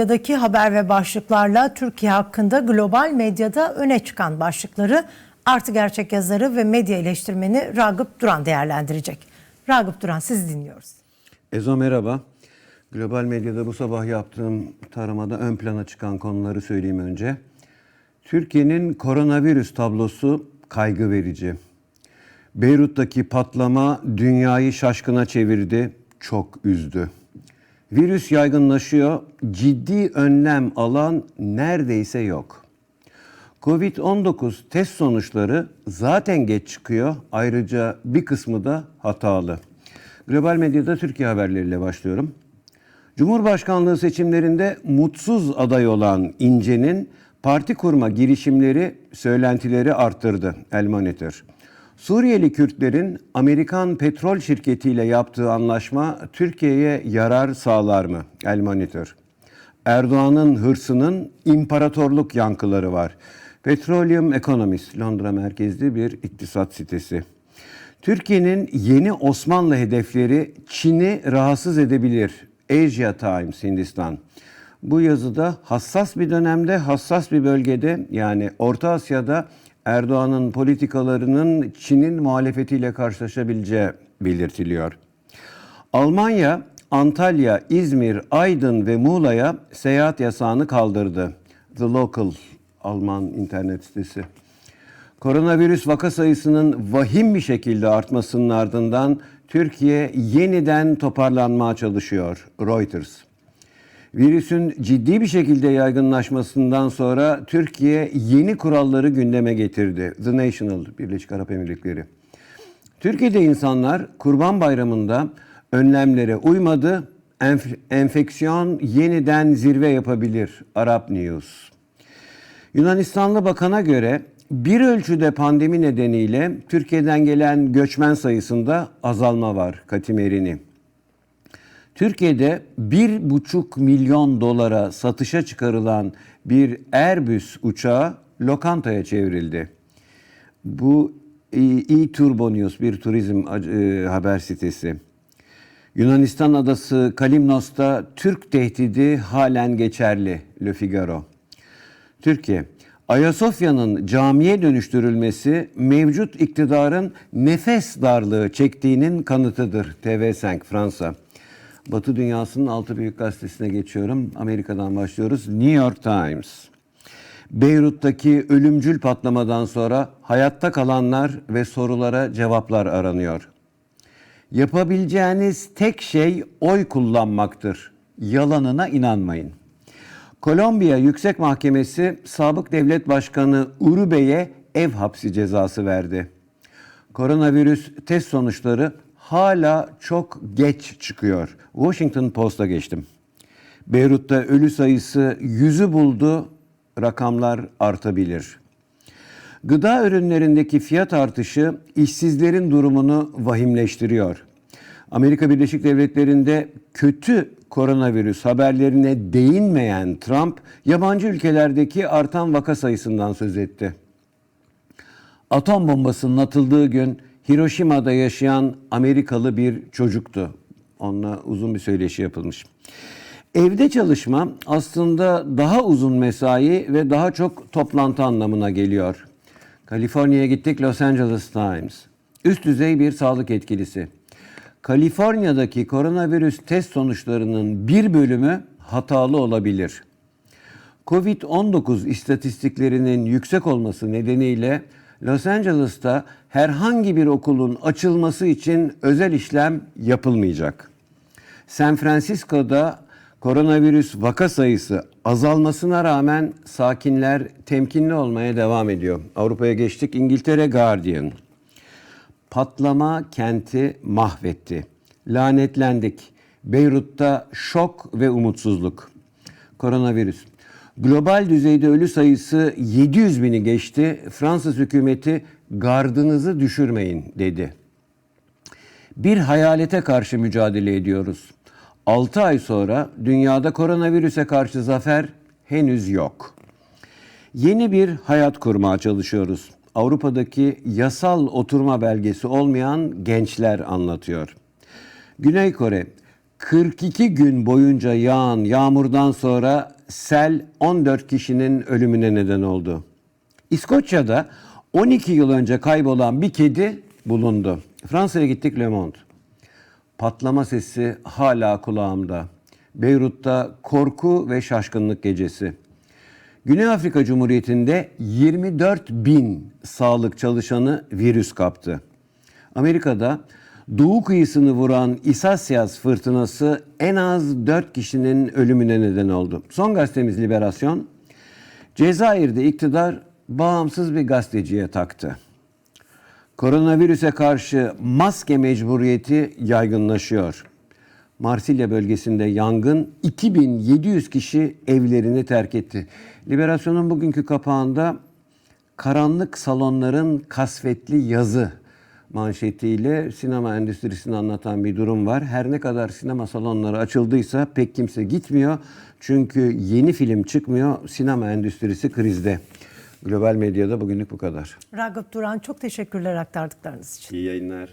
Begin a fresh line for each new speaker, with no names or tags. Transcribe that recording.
Medyadaki haber ve başlıklarla Türkiye hakkında global medyada öne çıkan başlıkları Artı Gerçek yazarı ve medya eleştirmeni Ragıp Duran değerlendirecek. Ragıp Duran sizi dinliyoruz.
Ezo merhaba. Global medyada bu sabah yaptığım taramada ön plana çıkan konuları söyleyeyim önce. Türkiye'nin koronavirüs tablosu kaygı verici. Beyrut'taki patlama dünyayı şaşkına çevirdi, çok üzdü. Virüs yaygınlaşıyor, ciddi önlem alan neredeyse yok. Covid-19 test sonuçları zaten geç çıkıyor. Ayrıca bir kısmı da hatalı. Global medyada Türkiye haberleriyle başlıyorum. Cumhurbaşkanlığı seçimlerinde mutsuz aday olan İnce'nin parti kurma girişimleri söylentileri arttırdı El Monitor. Suriyeli Kürtlerin Amerikan petrol şirketiyle yaptığı anlaşma Türkiye'ye yarar sağlar mı? El Monitor. Erdoğan'ın hırsının imparatorluk yankıları var. Petroleum Economist, Londra merkezli bir iktisat sitesi. Türkiye'nin yeni Osmanlı hedefleri Çin'i rahatsız edebilir. Asia Times, Hindistan. Bu yazıda hassas bir dönemde, hassas bir bölgede yani Orta Asya'da Erdoğan'ın politikalarının Çin'in muhalefetiyle karşılaşabileceği belirtiliyor. Almanya, Antalya, İzmir, Aydın ve Muğla'ya seyahat yasağını kaldırdı. The Local Alman internet sitesi. Koronavirüs vaka sayısının vahim bir şekilde artmasının ardından Türkiye yeniden toparlanmaya çalışıyor. Reuters. Virüsün ciddi bir şekilde yaygınlaşmasından sonra Türkiye yeni kuralları gündeme getirdi. The National, Birleşik Arap Emirlikleri. Türkiye'de insanlar Kurban Bayramı'nda önlemlere uymadı. Enf- enfeksiyon yeniden zirve yapabilir. Arap News. Yunanistanlı bakana göre bir ölçüde pandemi nedeniyle Türkiye'den gelen göçmen sayısında azalma var Katimerini. Türkiye'de bir buçuk milyon dolara satışa çıkarılan bir Airbus uçağı lokantaya çevrildi. Bu e-Turbo News bir turizm e, haber sitesi. Yunanistan adası Kalimnos'ta Türk tehdidi halen geçerli. Le Figaro. Türkiye, Ayasofya'nın camiye dönüştürülmesi mevcut iktidarın nefes darlığı çektiğinin kanıtıdır. TV5 Fransa. Batı dünyasının altı büyük gazetesine geçiyorum. Amerika'dan başlıyoruz. New York Times. Beyrut'taki ölümcül patlamadan sonra hayatta kalanlar ve sorulara cevaplar aranıyor. Yapabileceğiniz tek şey oy kullanmaktır. Yalanına inanmayın. Kolombiya Yüksek Mahkemesi Sabık Devlet Başkanı Uribe'ye ev hapsi cezası verdi. Koronavirüs test sonuçları hala çok geç çıkıyor. Washington Post'a geçtim. Beyrut'ta ölü sayısı yüzü buldu, rakamlar artabilir. Gıda ürünlerindeki fiyat artışı işsizlerin durumunu vahimleştiriyor. Amerika Birleşik Devletleri'nde kötü koronavirüs haberlerine değinmeyen Trump, yabancı ülkelerdeki artan vaka sayısından söz etti. Atom bombasının atıldığı gün Hiroşima'da yaşayan Amerikalı bir çocuktu. Onunla uzun bir söyleşi yapılmış. Evde çalışma aslında daha uzun mesai ve daha çok toplantı anlamına geliyor. Kaliforniya'ya gittik Los Angeles Times. Üst düzey bir sağlık etkilisi. Kaliforniya'daki koronavirüs test sonuçlarının bir bölümü hatalı olabilir. Covid-19 istatistiklerinin yüksek olması nedeniyle Los Angeles'ta herhangi bir okulun açılması için özel işlem yapılmayacak. San Francisco'da koronavirüs vaka sayısı azalmasına rağmen sakinler temkinli olmaya devam ediyor. Avrupa'ya geçtik İngiltere Guardian. Patlama kenti mahvetti. Lanetlendik. Beyrut'ta şok ve umutsuzluk. Koronavirüs. Global düzeyde ölü sayısı 700 bini geçti. Fransız hükümeti gardınızı düşürmeyin dedi. Bir hayalete karşı mücadele ediyoruz. 6 ay sonra dünyada koronavirüse karşı zafer henüz yok. Yeni bir hayat kurmaya çalışıyoruz. Avrupa'daki yasal oturma belgesi olmayan gençler anlatıyor. Güney Kore 42 gün boyunca yağan yağmurdan sonra sel 14 kişinin ölümüne neden oldu. İskoçya'da 12 yıl önce kaybolan bir kedi bulundu. Fransa'ya gittik Le Monde. Patlama sesi hala kulağımda. Beyrut'ta korku ve şaşkınlık gecesi. Güney Afrika Cumhuriyeti'nde 24 bin sağlık çalışanı virüs kaptı. Amerika'da doğu kıyısını vuran Isasyas fırtınası en az 4 kişinin ölümüne neden oldu. Son gazetemiz Liberasyon, Cezayir'de iktidar bağımsız bir gazeteciye taktı. Koronavirüse karşı maske mecburiyeti yaygınlaşıyor. Marsilya bölgesinde yangın 2700 kişi evlerini terk etti. Liberasyon'un bugünkü kapağında karanlık salonların kasvetli yazı manşetiyle sinema endüstrisini anlatan bir durum var. Her ne kadar sinema salonları açıldıysa pek kimse gitmiyor. Çünkü yeni film çıkmıyor. Sinema endüstrisi krizde. Global medyada bugünlük bu kadar.
Ragıp Duran çok teşekkürler aktardıklarınız için.
İyi yayınlar.